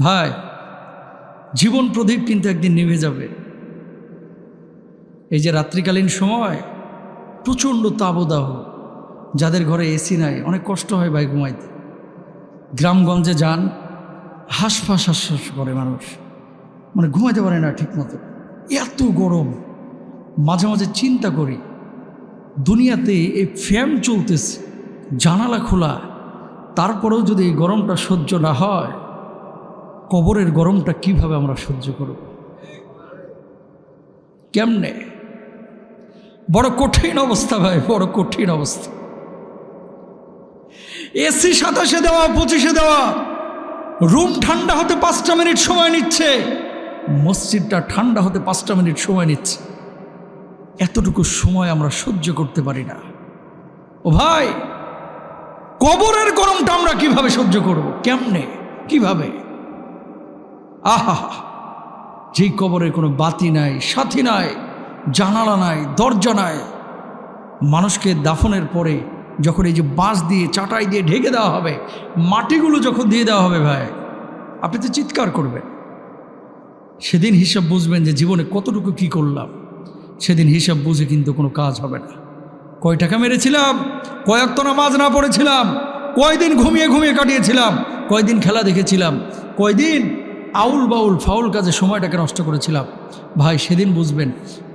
ভাই, জীবন প্রদীপ কিন্তু একদিন নিভে যাবে। এই যে রাত্রিকালীন সময়, প্রচণ্ড তাবদাহ যাদের ঘরে এসি নাই, অনেক কষ্ট হয় ভাই ঘুমাইতে। গ্রামগঞ্জে যান, হাঁসফাঁস হাঁসফাঁস করে মানুষ। মানে ঘুমাইতে পারে না ঠিকমতো। এত গরম। মাঝে মাঝে চিন্তা করি, দুনিয়াতে এই ফ্যান চলতেছে, জানালা খোলা, তারপরেও যদি এই গরমটা সহ্য না হয় কবরের গরমটা কীভাবে আমরা সহ্য করব? কেমনে? বড় কঠিন অবস্থা ভাই, বড় কঠিন অবস্থা। এসি সাতাশে দেওয়া, পঁচিশে দেওয়া, রুম ঠান্ডা হতে পাঁচটা মিনিট সময় নিচ্ছে, মসজিদটা ঠান্ডা হতে পাঁচটা মিনিট সময় নিচ্ছে। এতটুকু সময় আমরা সহ্য করতে পারি না। ও ভাই, কবরের গরমটা আমরা কীভাবে সহ্য করব? কেমনে? কীভাবে? আহা! যেই কবরে কোনো বাতি নাই, সাথী নাই, জানালা নাই, দরজা নাই, মানুষকে দাফনের পরে যখন এই যে বাঁশ দিয়ে, চাটাই দিয়ে ঢেকে দেওয়া হবে, মাটিগুলো যখন দিয়ে দেওয়া হবে ভাই, আপনি তো চিৎকার করবেন। সেদিন হিসাব বুঝবেন যে জীবনে কতটুকু কি করলাম। সেদিন হিসাব বুঝে কিন্তু কোনো কাজ হবে না। কয় টাকা মেরেছিলাম কয়েক তো নামাজ না পড়েছিলাম, কয়দিন ঘুমিয়ে ঘুমিয়ে কাটিয়েছিলাম, কয়দিন খেলা দেখেছিলাম, কয়দিন আউল বাউল, ফাউল কাজে সময়টাকে নষ্ট করেছিলাম। ভাই, সেদিন বুঝবেন,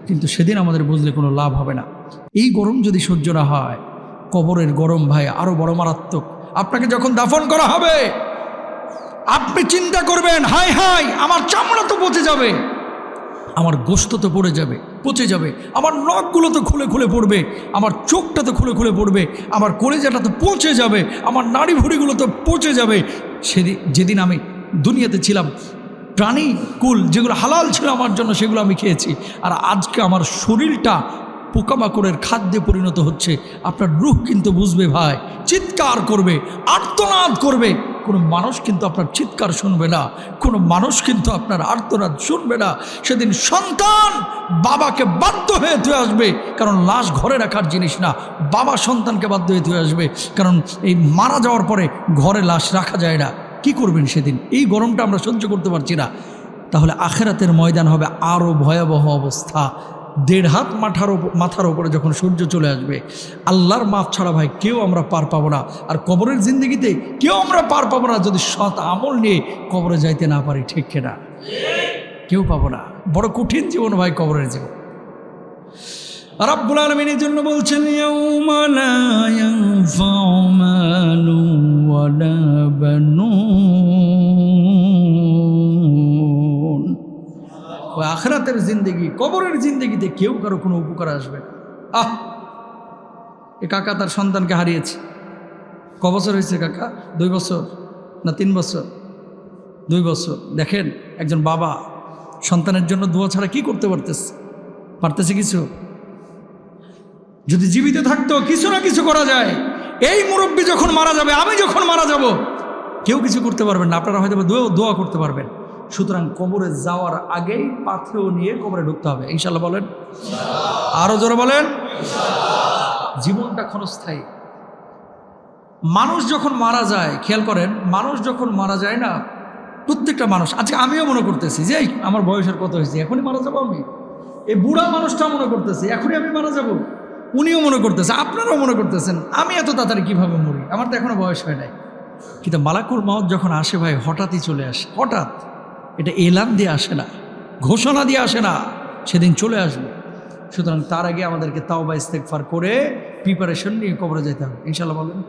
কিন্তু সেদিন আমাদের বুঝলে কোনো লাভ হবে না। এই গরম যদি সহ্য না হয়, কবরের গরম ভাই আরও বড় মারাত্মক। আপনাকে যখন দাফন করা হবে, আপনি চিন্তা করবেন, হাই হাই, আমার চামড়া তো পচে যাবে, আমার গোস্ত তো পড়ে যাবে, পচে যাবে, আমার নখগুলো তো খুলে খুলে পড়বে, আমার চোখটা তো খুলে খুলে পড়বে, আমার কলেজাটা তো পচে যাবে, আমার নাড়ি ভুড়িগুলো তো পচে যাবে। সেদিন যেদিন আমি দুনিয়াতে ছিলাম, প্রাণী, কুল, যেগুলো হালাল ছিল আমার জন্য, সেগুলো আমি খেয়েছি। আর আজকে আমার শরীরটা পোকামাকড়ের খাদ্যে পরিণত হচ্ছে। আপনার রুখ কিন্তু বুঝবে ভাই, চিৎকার করবে, আর্তনাদ করবে। কোনো মানুষ কিন্তু আপনার চিৎকার শুনবে না, কোনো মানুষ কিন্তু আপনার আর্তনাদ শুনবে না। সেদিন সন্তান বাবাকে বাধ্য হয়ে ধুয়ে আসবে, কারণ লাশ ঘরে রাখার জিনিস না, বাবা সন্তানকে বাধ্য হয়ে ধুয়ে আসবে, কারণ এই মারা যাওয়ার পরে ঘরে লাশ রাখা যায় না। কি করবেন সেদিন? এই গরমটা আমরা সহ্য করতে পারছি না। তাহলে আখেরাতের ময়দান হবে আরও ভয়াবহ অবস্থা। দেড় হাত মাথার মাথার ওপরে যখন সূর্য চলে আসবে, আল্লাহর মাফ ছাড়া ভাই কেউ আমরা পার পাবো না। আর কবরের জিন্দগিতে কেউ আমরা পার পাবো না, যদি সৎ আমল নিয়ে কবরে যাইতে না পারি, ঠিক কেনা? কেউ পাবো না। বড় কঠিন জীবন ভাই কবরের জীবন। রাব্বুল আলমিনের জন্য বলছেন আখরাতের জিন্দগি, কবরের জিন্দগিতে কেউ কারও কোনো উপকার আসবে না। আহ! এ কাকা তার সন্তানকে হারিয়েছে। ক বছর হয়েছে কাকা? দুই বছর না তিন বছর? দুই বছর। দেখেন, একজন বাবা সন্তানের জন্য দোয়া ছাড়া কি করতে পারতেছে? পারতেছে কিছু? যদি জীবিত থাকতো, কিছু না কিছু করা যায়। এই মুরব্বী যখন মারা যাবে, আমি যখন মারা যাব, কেউ কিছু করতে পারবেন না। আপনারা হয়তো দোয়া করতে পারবেন। সুতরাং কবরে যাওয়ার আগেই পাথেও নিয়ে কবরে ঢুকতে হবে। ইনশাল্লাহ বলেন। আরও জোরে বলেন। জীবনটা ক্ষণস্থায়ী। মানুষ যখন মারা যায়, খেয়াল করেন, মানুষ যখন মারা যায় না, প্রত্যেকটা মানুষ, আজকে আমিও মনে করতেছি যে আমার বয়সের কত হয়েছে? এখনই মারা যাব আমি? এই বুড়া মানুষটা মনে করতেছে, এখনই আমি মারা যাব? উনিও মনে করতেছে, আপনারাও মনে করতেছেন, আমি এত তাড়াতাড়ি কীভাবে মরি? আমার তো এখনও বয়স হয় নাই। কিন্তু মালাকুল মাওত যখন আসে ভাই, হঠাৎই চলে আসে, হঠাৎ। এটা এলান দিয়ে আসে না, ঘোষণা দিয়ে আসে না, সেদিন চলে আসবে। সুতরাং তার আগে আমাদেরকে তাও বা ইস্তেকফার করে প্রিপারেশন নিয়ে কবরে যেতে হবে। ইনশাল্লাহ বলেন।